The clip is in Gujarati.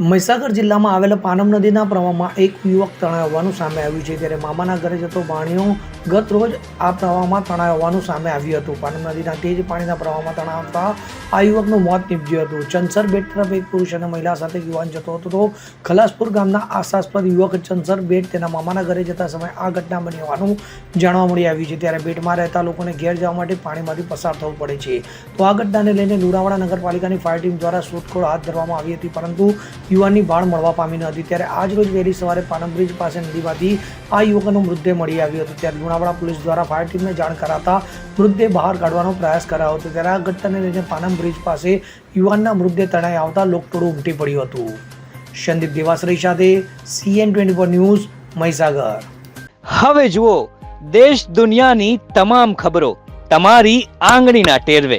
મહીસાગર જિલ્લામાં આવેલા પાનમ નદીના પ્રવાહમાં એક યુવક તણાઈ હોવાનું સામે આવ્યું છે. ત્યારે મામાના ઘરે જતો પાણીઓ ગત રોજ આ પ્રવાહમાં તણાઈ હોવાનું સામે આવ્યું હતું. પાનમ નદીના તેજ પાણીના પ્રવાહમાં તણાવતા આ યુવકનું મોત નીપજ્યું હતું. ચંસર બેટ તરફ એક પુરુષ અને મહિલા સાથે યુવાન જતો હતો તો ખલાસપુર ગામના આશાસ્પદ યુવક ચંસર બેટ તેના મામાના ઘરે જતા સમયે આ ઘટના બની હોવાનું જાણવા મળી આવ્યું છે. ત્યારે બેટમાં રહેતા લોકોને ઘેર જવા માટે પાણીમાંથી પસાર થવું પડે છે. તો આ ઘટનાને લઈને લુણાવાડા નગરપાલિકાની ફાયર ટીમ દ્વારા શોધખોળ હાથ ધરવામાં આવી હતી. પરંતુ યુવાનની ભાળ મળવા પામી ન હતી. ત્યારે આજ રોજ વહેલી સવારે પાનમ બ્રિજ પાસે નદીમાંથી આ યુવકનો મૃતદેહ મળી આવ્યો હતો. ત્યારે લુણાવાડા પોલીસ દ્વારા ફાયર ટીમને જાણ કરાતા મૃતદેહ બહાર કાઢવાનો પ્રયાસ કરાયો હતો. ત્યારે આ ઘટનાને લઈને પાનમ બ્રિજ પાસે યુવાનના મૃતદેહ તણાઈ આવતા લોકટોળું ઉમટી પડ્યું હતું. સંદીપ દેવાશ્રી સાથે CN twenty four news Mahisagar. હવે જુઓ, દેશ દુનિયાની તમામ ખબરો તમારી આંગળીના ટેરવે.